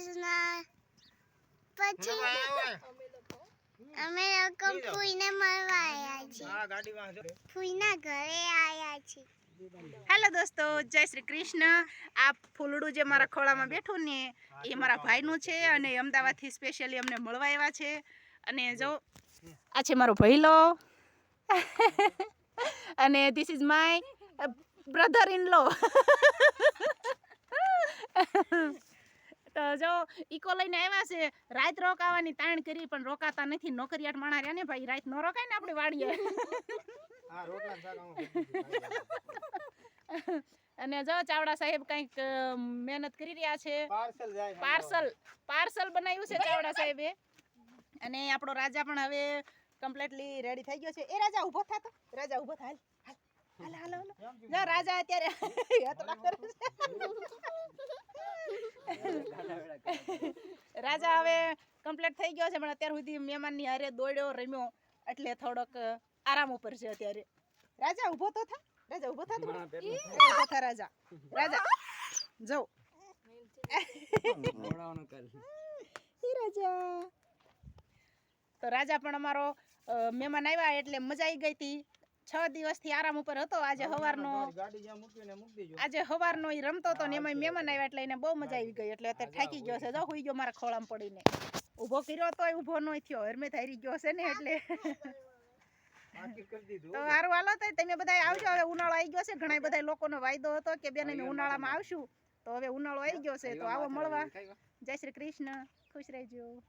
કૃષ્ણ પછી અમે લોકો ફૂઈને મળવા આવ્યા છીએ. ફૂઈના ઘરે આવ્યા છીએ. હેલો દોસ્તો જય શ્રી કૃષ્ણ. આ ફૂલડું જે મારા ખોળામાં બેઠું ને એ મારા ભાઈનું છે અને અમદાવાદથી સ્પેશિયલી અમને મળવા આવ્યા છે. અને જો આ છે મારો ભૈલો અને this is my brother in law તો ઈકો લઈને આવ્યા છે. રાત રોકાવાની તાણ કરી પણ રોકાતા નથી. નોકરિયાટ માણા રહ્યા ને ભાઈ રાત ન રોકાય ને આપણે વાડીએ. અને જો ચાવડા સાહેબ કંઈક મહેનત કરી રહ્યા છે. પાર્સલ પાર્સલ પાર્સલ બનાવ્યું છે ચાવડા સાહેબે. અને આપણો રાજા પણ હવે કમ્પ્લીટલી રેડી થઈ ગયો છે. એ રાજા ઊભો થા તો. રાજા ઊભો થાય હાલ હાલ હાલ હાલ રાજા અત્યારે યાત્રા કરે છે. રાજા હવે કમ્પ્લીટ થઈ ગયો છે પણ અત્યાર સુધી મહેમાનની હારે દોડ્યો રમ્યો એટલે થોડોક આરામ ઉપર છે અત્યારે. રાજા ઊભો તો થા. રાજા ઊભો થા તું ઊભો થા રાજા. રાજા જો રાજા. તો રાજા પણ અમારો મહેમાન આવ્યા એટલે મજા આવી ગઈ હતી. છ દિવસથી આરામ ઉપર હતો. આજે દેજો. આજે સવારનો ઈ રમતો હતો ને એમાં મહેમાન આવ્યા એટલે એને બહુ મજા આવી ગઈ. એટલે અત્યારે થાકી ગયો છે. જો હુઈ ગયો મારા ખોળામાં પડીને. ઊભો કર્યો તો ઊભો ન થયો. હરમે થારી ગયો છે ને એટલે. તો સારું હાલો તો તમે બધા આવજો. હવે ઉનાળો આવી ગયો છે. ઘણા બધા લોકોનો વાયદો હતો કે બેન અમે ઉનાળામાં આવશું. તો હવે ઉનાળો આવી ગયો છે. તો આવો મળવા. જય શ્રી કૃષ્ણ. ખુશ રહેજો.